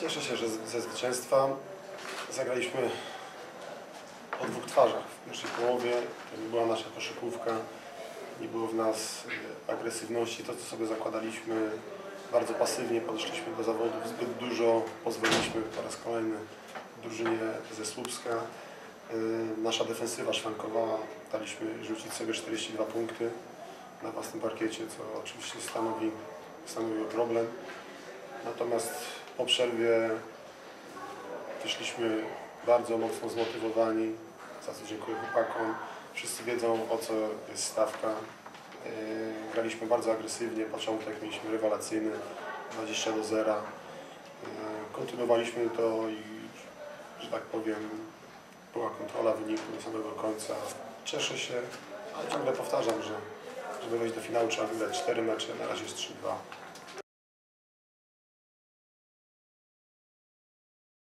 Cieszę się, że ze zwycięstwa zagraliśmy o dwóch twarzach. W pierwszej połowie to nie była nasza koszykówka, nie było w nas e, agresywności, to co sobie zakładaliśmy. Bardzo pasywnie podeszliśmy do zawodów, zbyt dużo pozwoliliśmy po raz kolejny drużynie ze Słupska. E, Nasza defensywa szwankowała, daliśmy rzucić sobie 42 punkty na własnym parkiecie, co oczywiście stanowi, stanowiło problem. Natomiast po przerwie wyszliśmy bardzo mocno zmotywowani, za co dziękuję chłopakom. Wszyscy wiedzą o co jest stawka. Yy, Graliśmy bardzo agresywnie, początek mieliśmy rewelacyjny 20 do 0. Yy, Kontynuowaliśmy to i, że tak powiem, była kontrola wyniku do samego końca. Cieszę się, ale ciągle powtarzam, że żeby wejść do finału trzeba wygrać 4 mecze, na razie jest 3-2.